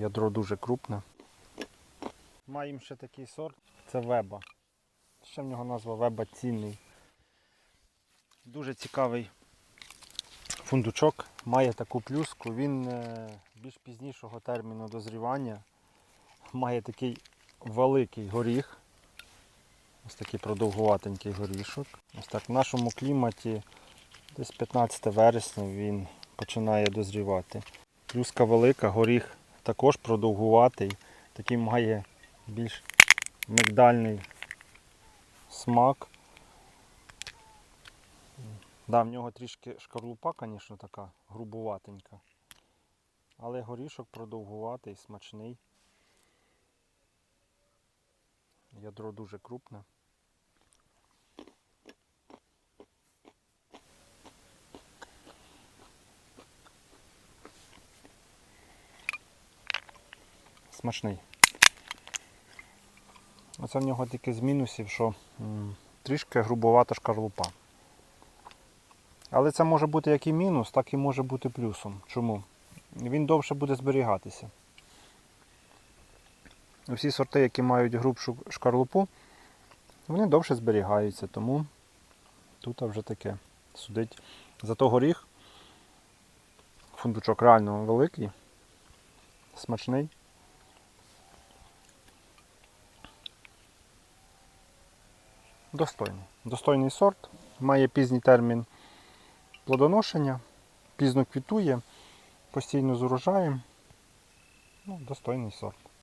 Ядро дуже крупне. Маємо ще такий сорт, це веба. Ще в нього назва веба цінний. Дуже цікавий фундучок, має таку плюску, він е, більш пізнішого терміну дозрівання, має такий великий горіх. Ось такий продовгуватенький горішок. Ось так в нашому кліматі десь 15 вересня він починає дозрівати. Плюска велика, горіх також продовгуватий, такий має більш мигдальний смак. Да, в нього трішки шкарлупа, звісно, така грубуватенька. Але горішок продовгуватий, смачний. Ядро дуже крупне. Смачний. Оце в нього тільки з мінусів, що трішки грубовата шкарлупа. Але це може бути як і мінус, так і може бути плюсом. Чому? Він довше буде зберігатися. Всі сорти, які мають грубшу шкарлупу, вони довше зберігаються, тому тут вже таке судить. Зато горіх, фундучок реально великий, смачний. Достойний. Достойний сорт, має пізній термін плодоношення, пізно квітує, постійно з урожаєм. Ну, достойний сорт.